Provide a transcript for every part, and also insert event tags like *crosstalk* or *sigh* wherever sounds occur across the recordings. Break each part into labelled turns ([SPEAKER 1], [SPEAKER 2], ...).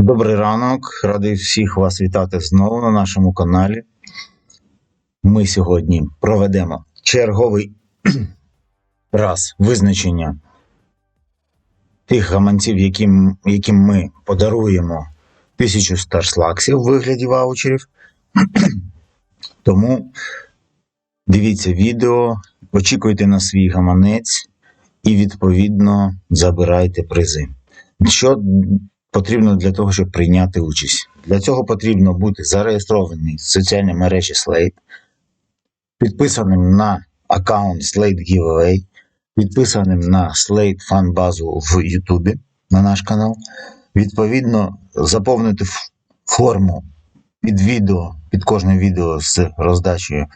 [SPEAKER 1] Добрий ранок, радий всіх вас вітати знову на нашому каналі. Ми сьогодні проведемо черговий *clears throat* раз визначення тих гаманців, яким, яким ми подаруємо тисячу старшлаксів у вигляді ваучерів. *clears throat* Тому дивіться відео, очікуйте на свій гаманець і відповідно забирайте призи. Що потрібно для того, щоб прийняти участь? Для цього потрібно бути зареєстрований в соціальній мережі Slate, підписаним на аккаунт Slate Giveaway, підписаним на Slate Fan базу в YouTube на наш канал. Відповідно, заповнити форму під відео, під кожне відео з роздачею,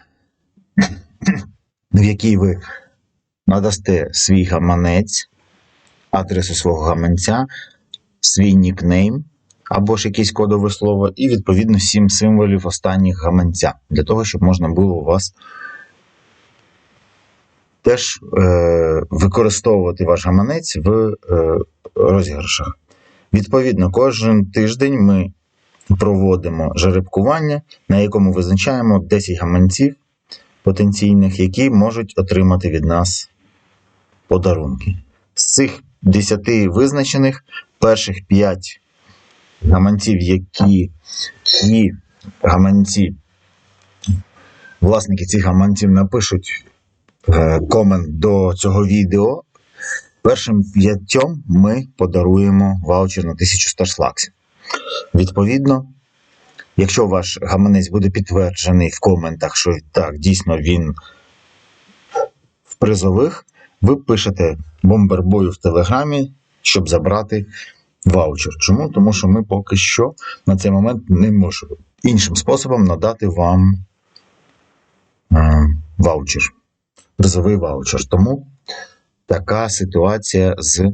[SPEAKER 1] в якій ви надасте свій гаманець, адресу свого гаманця, свій нікнейм або ж якесь кодове слово, і відповідно сім символів останніх гаманця, для того, щоб можна було у вас теж е, використовувати ваш гаманець в е, розіграшах. Відповідно, кожен тиждень ми проводимо жеребкування, на якому визначаємо 10 гаманців потенційних, які можуть отримати від нас подарунки. З цих 10 визначених перших 5 гаманців, які ті гаманці, власники цих гаманців напишуть е, комент до цього відео. Першим п'ятьом ми подаруємо ваучер на 1000 старшлаксів. Відповідно, якщо ваш гаманець буде підтверджений в коментах, що так, дійсно він в призових, ви пишете бомбербою в Телеграмі, щоб забрати ваучер. Чому? Тому що ми поки що на цей момент не можемо іншим способом надати вам е, ваучер, призовий ваучер. Тому така ситуація з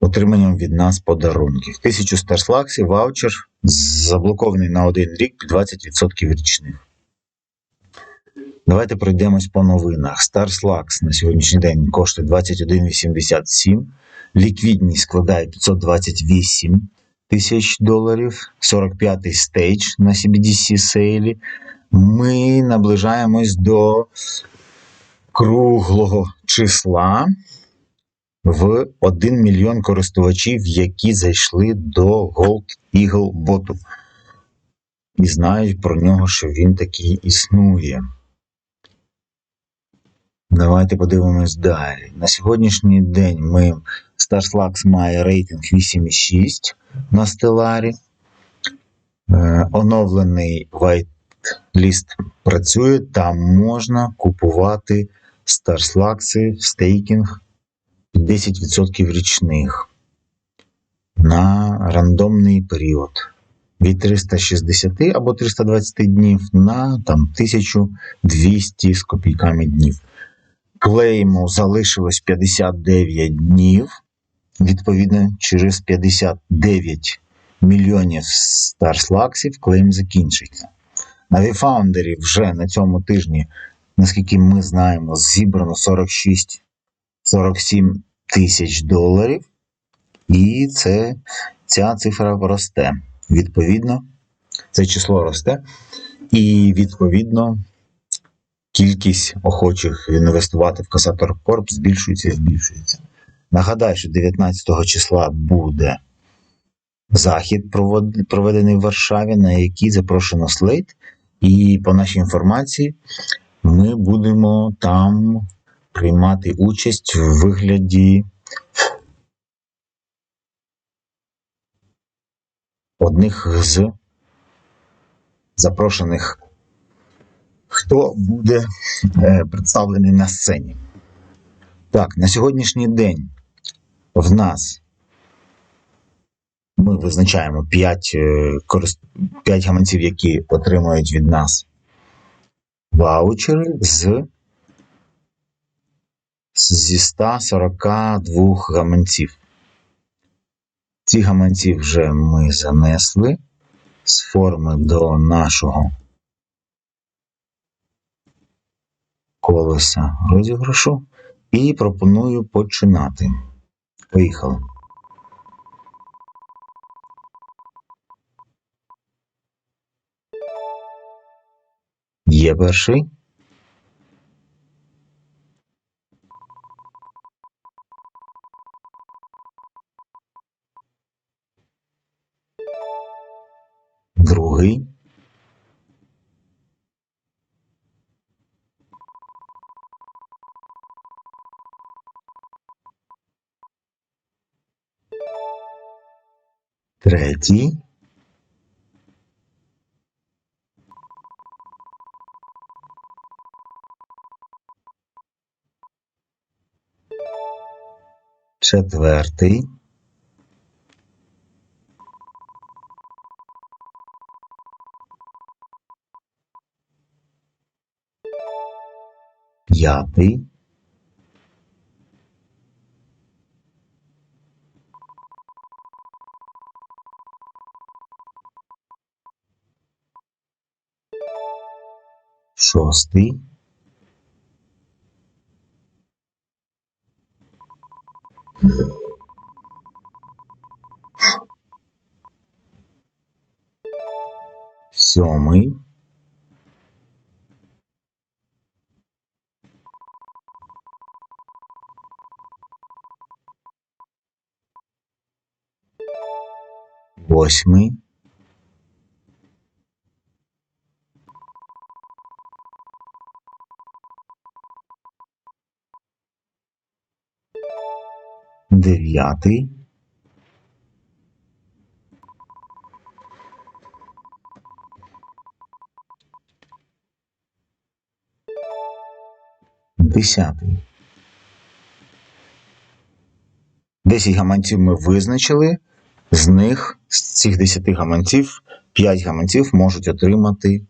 [SPEAKER 1] отриманням від нас подарунків. 1000 старслаксів, ваучер заблокований на один рік під 20% річних. Давайте пройдемось по новинах. StarSlux на сьогоднішній день коштує 21,87. Ліквідність складає 528 тисяч доларів. 45-й стейдж на CBDC сейлі. Ми наближаємось до круглого числа в 1 мільйон користувачів, які зайшли до Gold Eagle боту. І знають про нього, що він такий існує. Давайте подивимось далі. На сьогоднішній день ми StarSlux має рейтинг 8,6 на стеларі. Е, оновлений whitelist працює, там можна купувати StarSlux в стейкінг 10% річних на рандомний період від 360 або 320 днів на там, 1200 з копійками днів. Клейму залишилось 59 днів. Відповідно, через 59 мільйонів старслаксів клейм закінчиться. На VFoundry вже на цьому тижні, наскільки ми знаємо, зібрано 46-47 тисяч доларів, і це, ця цифра росте. Відповідно, це число росте, і відповідно кількість охочих інвестувати в Касатор Корп збільшується і збільшується. Нагадаю, що 19 числа буде захід, проведений в Варшаві, на який запрошено Слейт. І по нашій інформації, ми будемо там приймати участь в вигляді одних з запрошених, хто буде е, представлений на сцені. Так, на сьогоднішній день в нас ми визначаємо 5, 5 гаманців, які отримують від нас ваучери з зі 142 гаманців. Ці гаманці вже ми занесли з форми до нашого колеса розіграшу і пропоную починати. Поїхали. Є перший. Другий. Третій. Четвертий. П'ятий. Шостий. Сьомий. Восьмий. Дев'ятий. Десятий. Десять гаманців ми визначили. З них, з цих 10 гаманців, 5 гаманців можуть отримати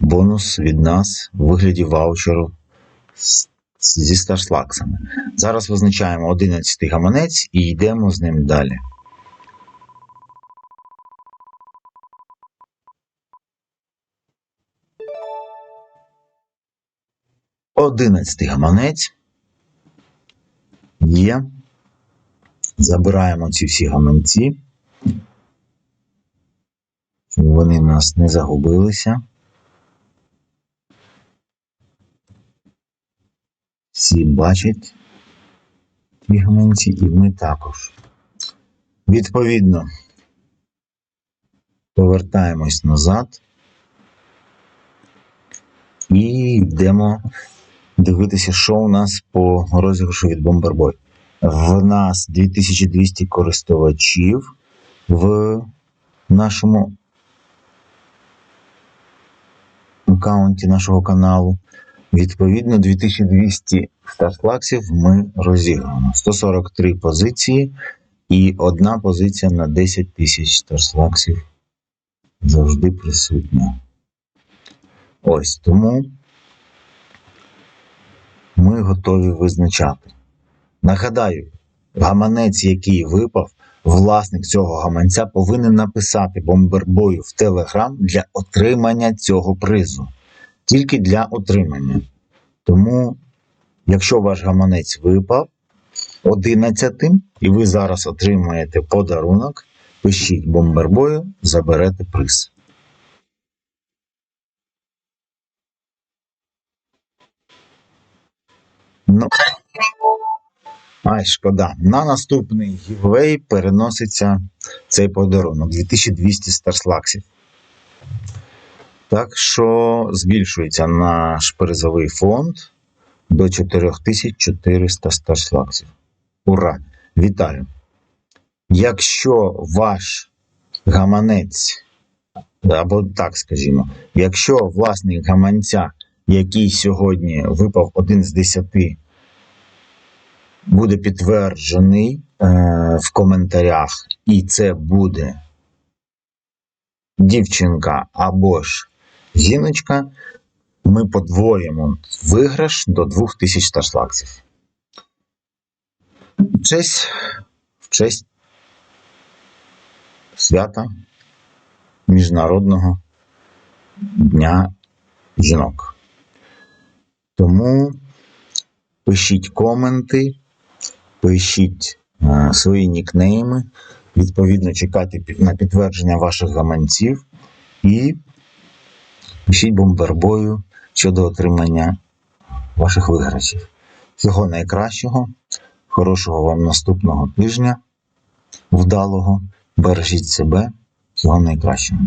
[SPEAKER 1] бонус від нас у вигляді ваучеру з- зі старшлаксами. Зараз визначаємо 11 гаманець і йдемо з ним далі. Одинадцятий гаманець є. Забираємо ці всі гаманці. Вони в нас не загубилися. Всі бачать ті гаманці, і ми також. Відповідно, повертаємось назад і йдемо дивитися, що у нас по розіграшу від Bomberboy. В нас 2200 користувачів в нашому аккаунті нашого каналу. Відповідно, 2200 стартлаксів ми розіграємо. 143 позиції і одна позиція на 10 тисяч стартлаксів завжди присутня. Ось тому ми готові визначати. Нагадаю, гаманець, який випав, власник цього гаманця повинен написати бомбербою в Телеграм для отримання цього призу. Тільки для отримання. Тому, якщо ваш гаманець випав 11 і ви зараз отримаєте подарунок, пишіть бомбербою, заберете приз. Ну, Ай, шкода. На наступний гівей переноситься цей подарунок 2200 старслаксів. Так що збільшується наш призовий фонд до 4400 старслаксів. Ура! Вітаю! Якщо ваш гаманець, або так скажімо, якщо власник гаманця, який сьогодні випав один з 10 буде підтверджений е, в коментарях, і це буде дівчинка або ж жіночка, ми подвоїмо виграш до 2000 старшлаксів. В честь, в честь свята Міжнародного дня жінок. Тому пишіть коменти, пишіть е, свої нікнейми, відповідно чекайте на підтвердження ваших гаманців і пишіть бомбербою щодо отримання ваших виграшів. Всього найкращого, хорошого вам наступного тижня, вдалого, бережіть себе, всього найкращого.